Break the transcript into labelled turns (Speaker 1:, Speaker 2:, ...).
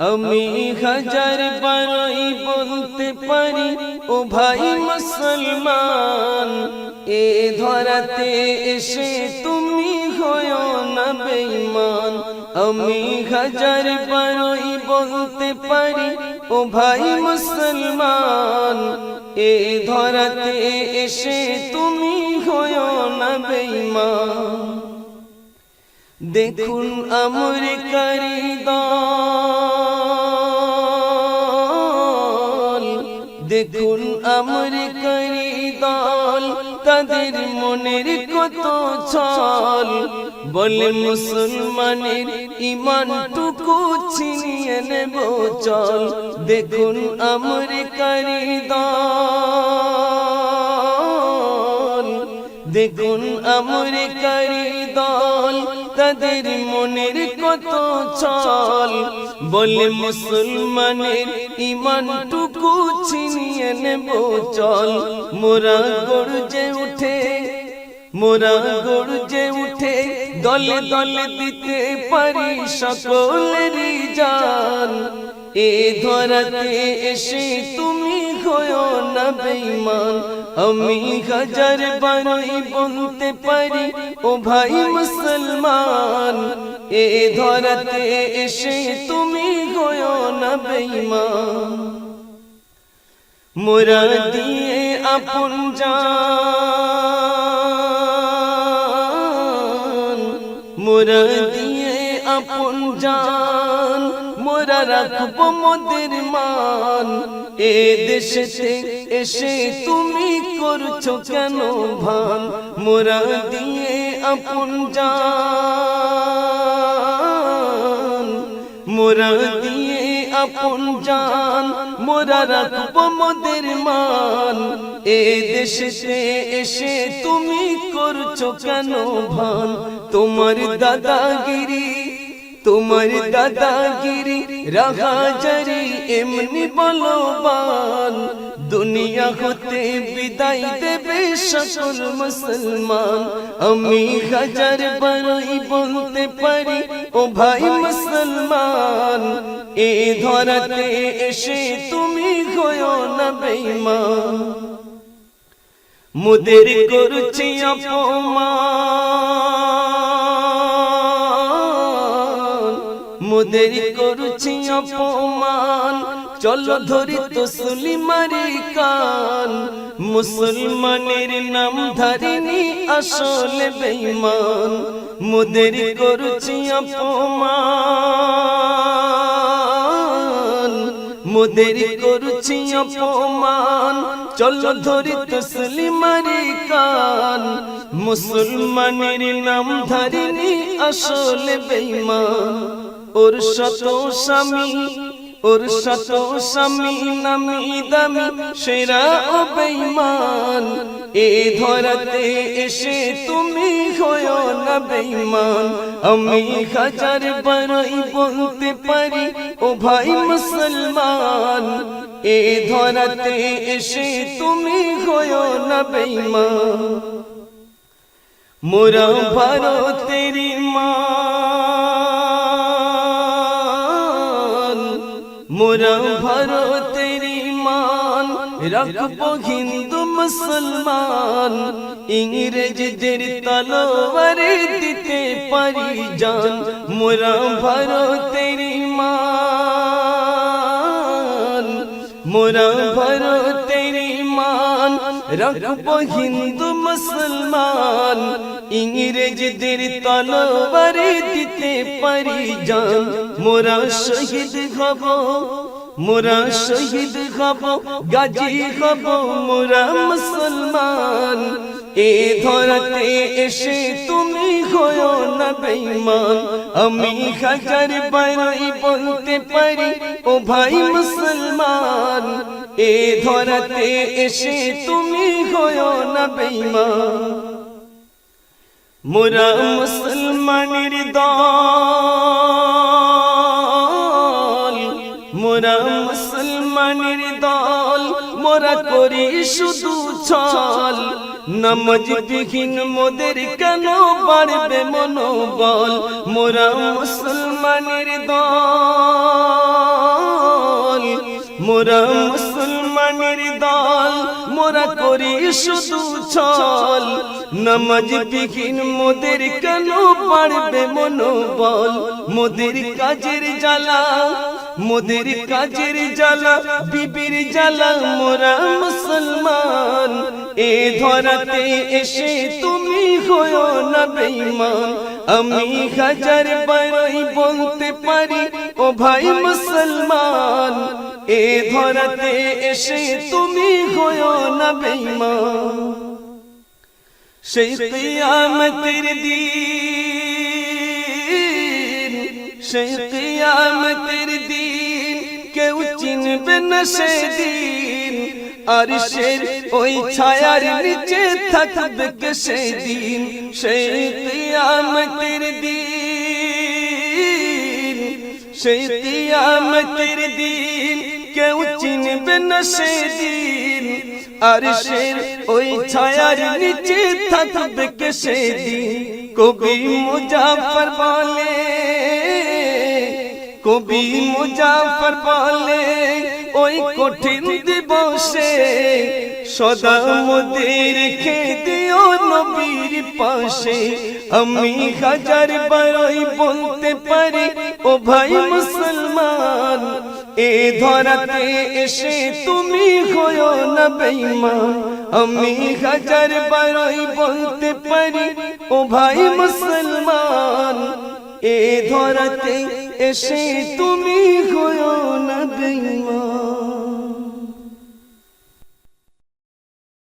Speaker 1: আমি হাজার বারই বলতে পারি, ও ভাই মুসলমান, এ ধরাতে এসে তুমি হয় না বেঈমান। আমি হাজার বারই বলতে পারি, ও ভাই মুসলমান, এ ধরাতে এসে তুমি হয় না বেঈমান। দেখুন আমর দল দেখুন আমর দল, তাদের মনের কত ছল। বলে মুসলমানের ইমান ইমানটুকু ছিনিয়ে নেব চল। দেখুন আমর দল, দেখুন আমর দল, তাদের মনের কত চল বলে মুসলমানের ইমান ইমানটুকু ছিনিয়ে নেব চল। মোরা গর্জে উঠে, মোরা গর্জে উঠে, দলে দলে দিতে পারি সকলেরই জান। এ ধরাতে এসে তুমি হয়েও না বেঈমান। আমি হাজার বারই বলতে পারি, ও ভাই মুসলমান। এ ধরাতে এসে তুমি হয়েও না বেঈমান। মোরা দিয়ে আপন জান। মোরা দিয়ে আপন জান। মোরা রাখব মোদের মান। এ দেশেতে এসে তুমি করছ কেন ভান? মোরা দিয়ে আপন জান। মোরা দিয়ে আপন জান, মোরা রাখব মোদের মান। এ সে এসে তুমি করছ কেন ভান? তোমার দাদাগিরি তোমার দাদাগিরি রাগাজারি এমনি বলবান, দুনিয়া হতে বিদায় দেবে সকল মুসলমান। আমি হাজার বারই বলতে পারি, ও ভাই মুসলমান, এ ধরাতে এসে তুমি হয়েও না বেঈমান। মুদের করছি অপমান। মুদের করছি অপমান। চলো ধরি তো সুলিমারি কান। মুসলমানের নাম ধারিনি আসলে বেঈমান। মুদের করছি অপমান। মুদের করছি অপমান। চলো ধরি তসলিমারি কান। মুসলমানের নাম ধারিনি আসলে বেঈমান। ওর শত স্বামী ওর শত স্বামী নামি দামি, সেরা ও বেঈমান এ ধরাতে এসে তুমি হয়েও না বেঈমান। আমি হাজার বারই বলতে পারি, ও ভাই মুসলমান। এ ধরাতে এসে তুমি হয়েও না বেঈমান। মোরা ভারতেরি মান রাখব হিন্দু মুসলমান, ইংরেজদের তলোয়ারে দিতে পারি জান, মোরা ভারতেরি মান মোরা ভারতেরি মান রাখব হিন্দু মুসলমান, ইংরেজদের তলোয়ারে দিতে পারি জান, মোরা শহীদ হব। মোরা শহীদ হব, গাজী হব, মোরা মুসলমান। এ ধরাতে এসে তুমি হয়েও না বেঈমান। আমি হাজার বারই বলতে পারি, ও ভাই মুসলমান। এ ধরাতে এসে তুমি হয়েও না বেঈমান। মোরা মুসলমানের দল মুসলমানের দল, মোরা করি শুধু ছল। নমজ বিহীন মোদের কেন বাড়বে মনোবল? মোরা মুসলমানের দল। মোরা মুসলমানের দল, মোরা করি শুধু ছল। নামাজ বিহীন মোদের কেন পারবে মনোবল? মোদের কাজের জ্বালা মোদের কাজের জ্বালা, বিবির জ্বালা, মোরা মুসলমান। এ ধরাতে এসে তুমি হয়েও না বেঈমান। আমি হাজার বারই বলতে পারি, ও ভাই মুসলমান। এ ধরাতে এসে তুমি হয়েও না বেঈমান। সেই কিয়ামতের দিন সেই কিয়ামতের দিন কেউ চিনবে না সেদিন আর সেই ওই ছায়ার নিচে থাকবে কে সেদিন সেই কিয়ামতের দিন সেই কিয়ামতের দিন কেউ চিনবে না সেদিন আর সে ওই ছায়ার নিচে থাকবে কে সেদিন কবি মুজাফর বলে কবি মুজাফর বলে, ওই কঠিন দিবসে সদা মোদের দিও নবীর পাশে। আমি হাজার বারই বলতে পারি, ও ভাই মুসলমান, এ ধরাতে এসে তুমি হয়েও না বেঈমান। আমি হাজার বারই বলতে পারি, ও ভাই মুসলমান এ ধরাতে এসে তুমি হয়েও না